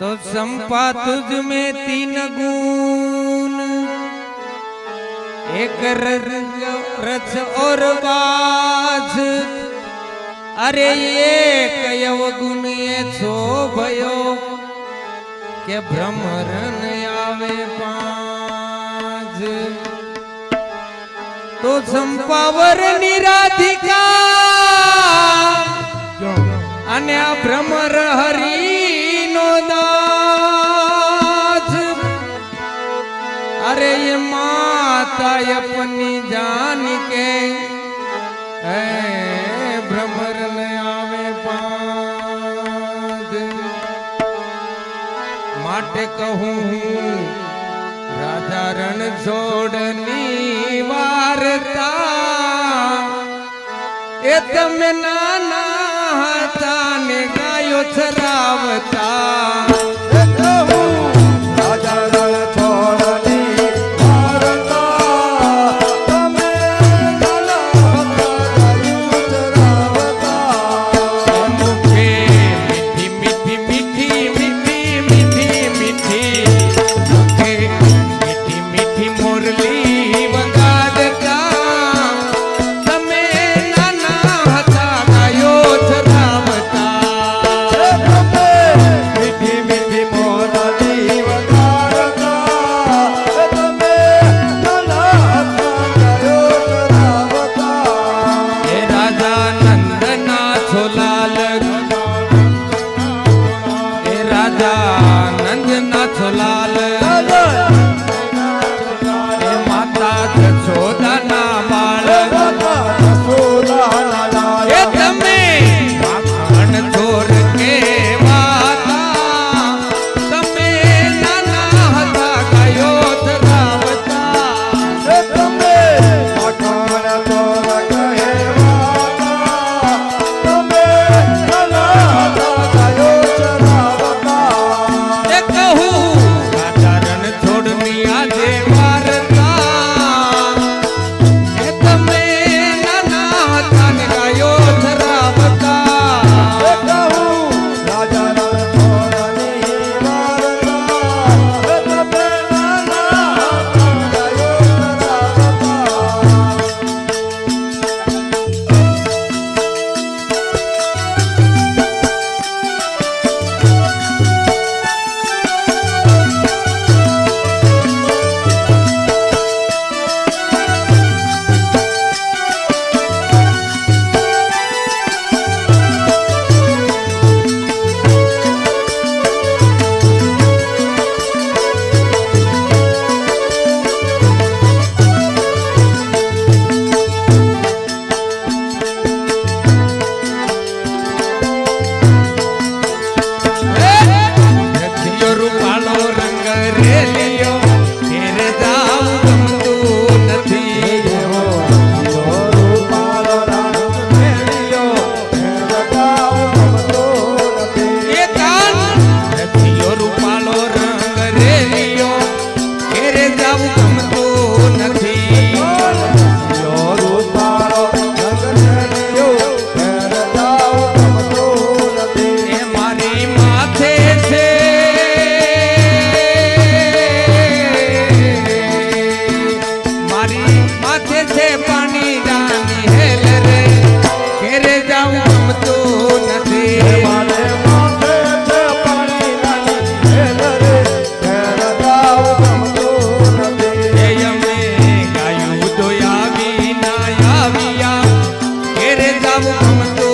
तो संपा तुझ में तीन गुण एक रस और बाज अरे एक यवगुण ये छो भयो के ब्रह्मरन आवे पाज तो संपावर निराधिका અને આ ભ્રમર बताए अपनी जान के। भ्रमर न आवे पाद। माटे राजा रण छोड़नी वारता। એ તમે નાના I'm a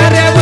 Agarre